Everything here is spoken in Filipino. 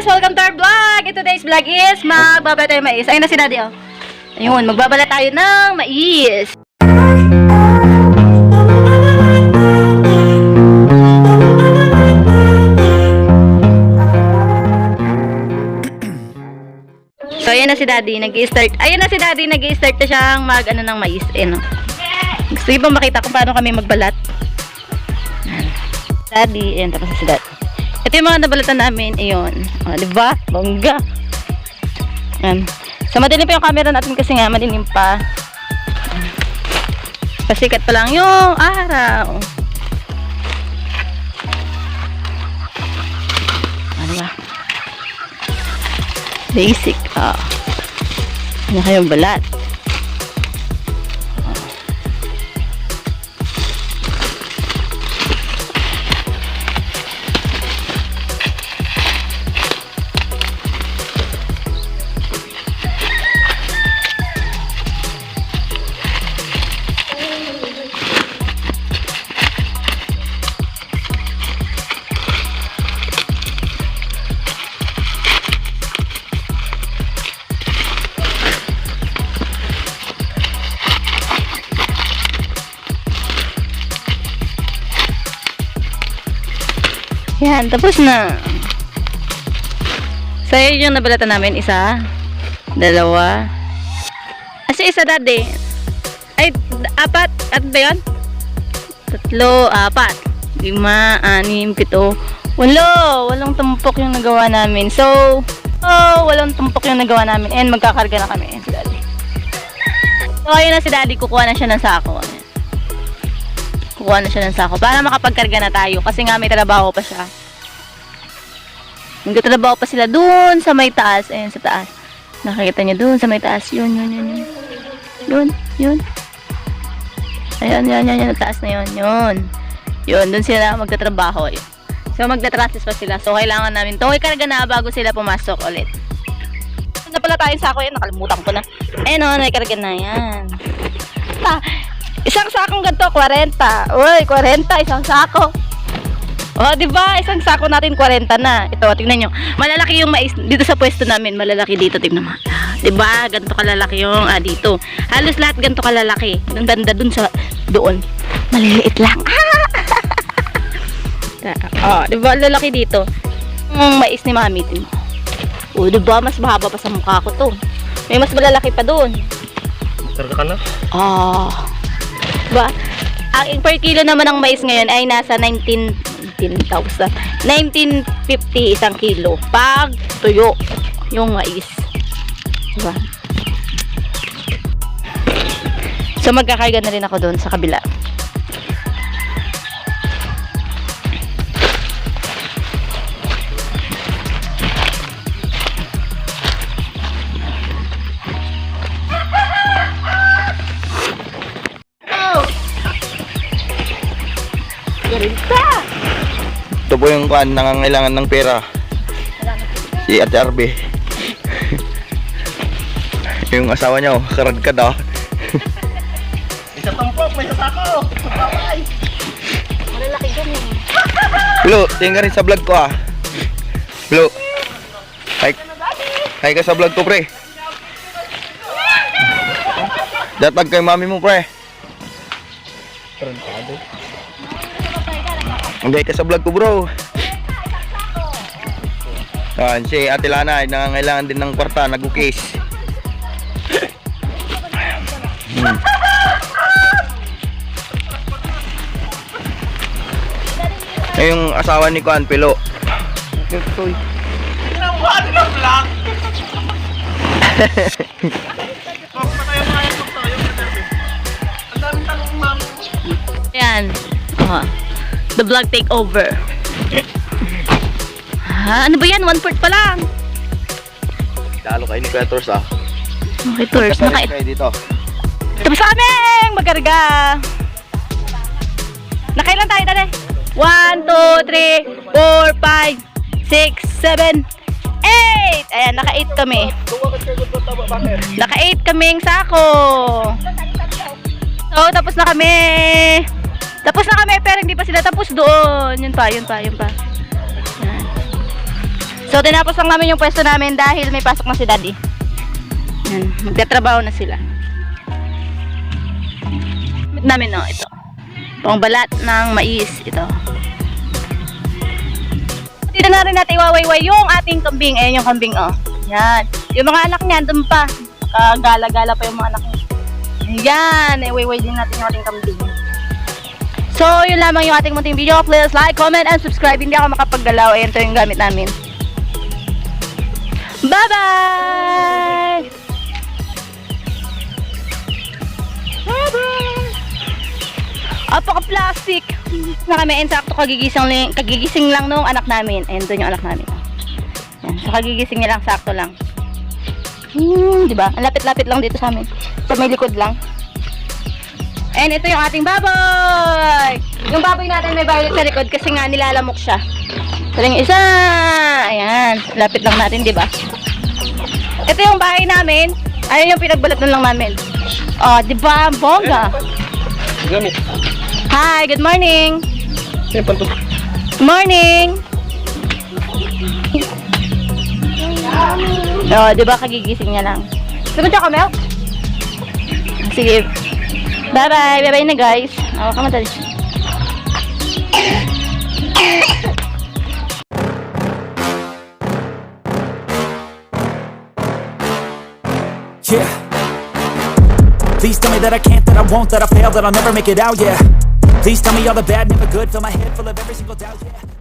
guys! Welcome to our vlog! And today's vlog is magbabala tayo mais. Ayun na si Daddy, oh. Ayun, magbabala tayo ng mais. So, ayan na si Daddy, nag-start. Ayun na si Daddy, nag-start na siyang mag, ano, ng mais. Eh, no? Gusto niyo ba makita kung paano kami magbalat? Daddy, ayan, tapos na si Daddy. Ito yung mga nabalatan namin, ayun. O, di ba? Bongga. Yan. So, madilim pa yung camera natin kasi nga, madilim pa. Pasikat pa lang yung araw. Ano ba? Basic. Ah. Ano kayong balat? Tapos na. Yun yung nabalatan namin. Isa, dalawa. Kasi isa dati. Ay, apat. At ba yun? Tatlo, apat. Lima, anim, pito. Walo! Walong tumpok yung nagawa namin. So, oh, walong tumpok yung nagawa namin. And magkakarga na kami. Si daddy. So, ayun na si daddy. Kukuha na siya ng sako. Kukuha na siya ng sako para makapagkarga na tayo kasi nga may trabaho pa siya. Nagtatrabaho pa sila dun sa may taas. Ayun sa taas. Nakikita niyo dun sa may taas. Yun, yun, yun, yun. Yun, yun. Ayun, yan, yan, yan. Taas na yun, yun. Yun, dun sila magtatrabaho. Yun. So, magta-transist pa sila. So, kailangan namin ito. ikarga na bago sila pumasok ulit. Na pala tayong sako yan. Nakalimutan ko na. Ayun, o, naikarga na yan. Ah, Isang sakong ganito, 40. Uy, 40, isang sako. Oh, 'di ba? Isang sako natin 40 na. Ito, tingnan nyo. Malalaki yung mais dito sa pwesto namin, malalaki dito, tingnan mo. 'Di ba? Ganto kalalaki yung ah, dito. Halos lahat ganto kalalaki. Yung banda dun sa doon. Maliliit lang. Ah! oh, 'di ba? Lalaki dito. Yung mais ni Mami, tingnan mo. Oh, 'di ba? Mas mahaba pa sa mukha ko 'to. May mas malalaki pa doon. Karga ka na? Ah. Ba? Ang per kilo naman ng mais ngayon ay nasa 19 19,000. 1950 isang kilo. Pag tuyo yung mais. Diba? So magkakarga na rin ako doon sa kabila. Po yung kuan, nangangailangan ng pera. Si Ate Arbe. yung asawa niya, oh, karadkad ah. Isa tampok, may sasako. Malalaki doon eh. Blo, tingin ka rin sa vlog ko ah. Blo. Hi. Hi ka sa vlog ko, pre. Datag kay mami mo, pre. Tarantado. Hindi ka sa vlog ko, bro. Yan, si Ate Lana ay nangangailangan din ng kwarta, nag-ukis. Hmm. Eh, yung asawa ni Kuan Pilo. Toy. Ayan. Oh. The vlog take over. Ah, ano ba yan? One fourth pa lang. Lalo kayo ni Kuya Tors ah. Okay, tours. Naka kayo dito. Tapos sa aming magkarga. Nakailan tayo dali? 1, 2, 3, 4, 5, 6, 7, 8! Ayan, naka-8 kami. Naka-8 kaming sako. So, tapos na kami. Tapos na kami, pero hindi pa sila tapos doon. Yun pa, yun pa, yun pa. Yan. So, tinapos lang namin yung pwesto namin dahil may pasok na si daddy. Yan, magtatrabaho na sila. Namin, no, ito. Pangbalat ng mais, ito. Dito na rin natin iwawayway yung ating kambing. Ayan yung kambing, oh. Yan. Yung mga anak niya, dun pa. Kagala-gala pa yung mga anak niya. Ayan, iwayway din natin yung ating kambing. So, yun lamang yung ating munting video. Please like, comment, and subscribe. Hindi ako makapaggalaw. Ayan, ito yung gamit namin. Bye-bye! Bye-bye! Apaka-plastic! Na kami, and sakto kagigising, kagigising lang nung anak namin. Ayan, doon yung anak namin. Yan, so kagigising niya lang, sakto lang. Hmm, di ba? Ang lapit-lapit lang dito sa amin. Sa may likod lang. And ito yung ating baboy! Yung baboy natin may violet sa likod kasi nga nilalamok siya. Ito yung isa! Ayan, lapit lang natin, di ba? Ito yung bahay namin. Ayun yung pinagbalatan lang namin. Oh, di ba? Bongga! Gamit. Hi, good morning! Good morning! Oh, di ba kagigising niya lang. Sagot ka, Mel? Sige. Bye-bye. Bye-bye na, guys. Awa ka madali. Yeah. Please tell me that I can't, that I won't, that I fail, that I'll never make it out, yeah. Please tell me all the bad, never good, fill my head full of every single doubt, yeah.